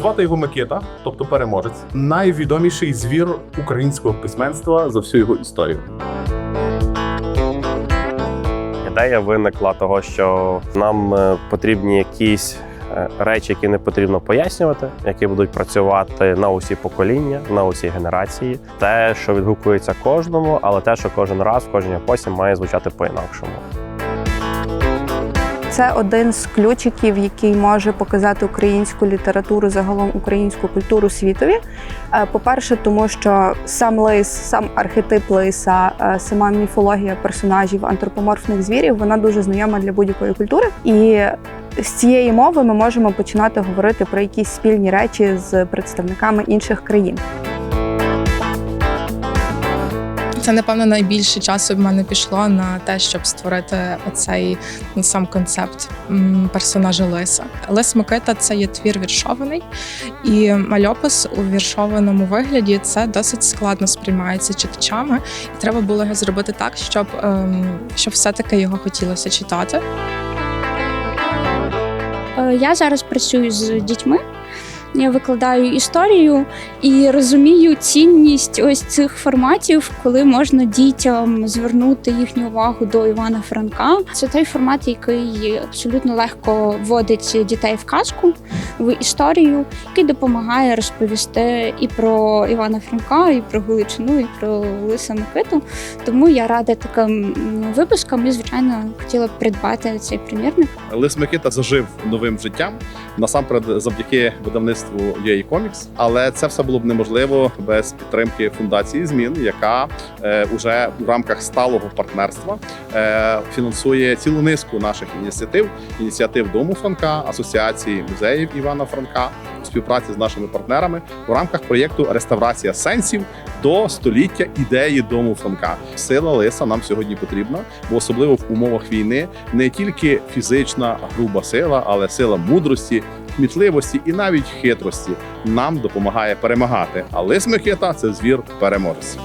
Звати його Микита, тобто переможець, найвідоміший звір українського письменства за всю його історію. Ідея виникла того, що нам е, потрібні якісь е, речі, які не потрібно пояснювати, які будуть працювати на усі покоління, на усі генерації. Те, що відгукується кожному, але те, що кожен раз в кожній епосі має звучати по-інакшому. Це один з ключиків, який може показати українську літературу, загалом українську культуру світові. Е, По-перше, тому що сам лис, сам архетип лиса, е, сама міфологія персонажів антропоморфних звірів, вона дуже знайома для будь-якої культури. І з цієї мови ми можемо починати говорити про якісь спільні речі з представниками інших країн. Це напевно найбільше часу в мене пішло на те, щоб створити оцей ну, сам концепт персонажа Лиса. Лис Микита це є твір віршований, і мальопис у віршованому вигляді це досить складно сприймається читачами. І треба було його зробити так, щоб, ем, щоб все-таки його хотілося читати. Е, Я зараз працюю з дітьми. Я викладаю історію і розумію цінність ось цих форматів, коли можна дітям звернути їхню увагу до Івана Франка. Це той формат, який абсолютно легко вводить дітей в казку, в історію, який допомагає розповісти і про Івана Франка, і про Галичину, і про Лиса Микиту. Тому я рада таким випускам і, звичайно, хотіла б придбати цей примірник. Лис Микита зажив новим життям насамперед завдяки видавництву UA Comics, але це все було б неможливо без підтримки фундації змін, яка е, уже у рамках сталого партнерства е, фінансує цілу низку наших ініціатив, ініціатив Дому Франка, асоціації музеїв Івана Франка у співпраці з нашими партнерами у рамках проєкту Реставрація сенсів до століття ідеї Дому Франка. Сила лиса нам сьогодні потрібна, бо особливо в умовах війни не тільки фізична груба сила, але сила мудрості, кмітливості і навіть хитрості нам допомагає перемагати. Але лис – це звір переможець.